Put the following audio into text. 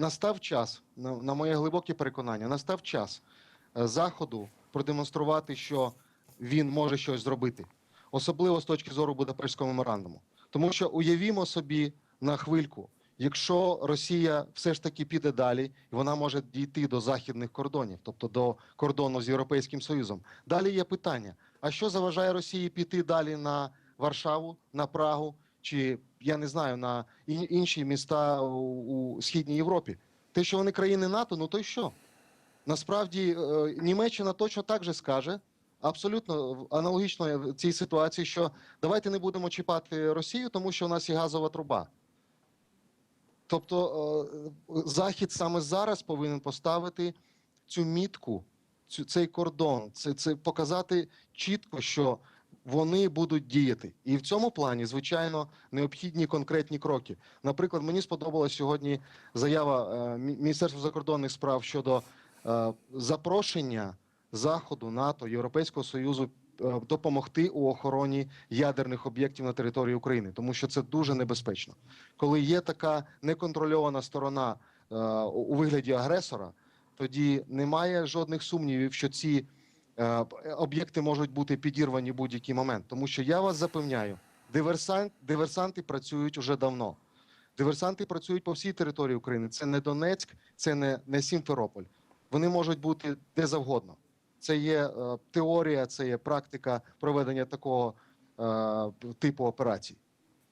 настав час, на, на моє глибоке переконання, настав час е, заходу продемонструвати, що він може щось зробити, особливо з точки зору Будапештського меморандуму. Тому що уявімо собі на хвильку, якщо Росія все ж таки піде далі, і вона може дійти до західних кордонів, тобто до кордону з Європейським Союзом. Далі є питання: а що заважає Росії піти далі на Варшаву, на Прагу, чи я не знаю на інші міста у, східній Європі? Те, що вони країни НАТО, ну то й що? Насправді е, Німеччина точно так же скаже. Абсолютно аналогічно в цій ситуації, що давайте не будемо чіпати Росію, тому що у нас є газова труба. Тобто е, Захід саме зараз повинен поставити цю мітку, цю, цей кордон, це, це показати чітко, що вони будуть діяти. І в цьому плані, звичайно, необхідні конкретні кроки. Наприклад, мені сподобалась сьогодні заява е, Міністерства закордонних справ щодо е, запрошення Заходу, НАТО, Європейського Союзу е, допомогти у охороні ядерних об'єктів на території України, тому що це дуже небезпечно. Коли є така неконтрольована сторона е, у вигляді агресора, тоді немає жодних сумнівів, що ці об'єкти можуть бути підірвані будь-який момент. Тому що я вас запевняю, диверсант, диверсанти працюють уже давно. Диверсанти працюють по всій території України. Це не Донецьк, це не, не Сімферополь. Вони можуть бути де завгодно. Це є е, теорія, це є практика проведення такого е, типу операцій.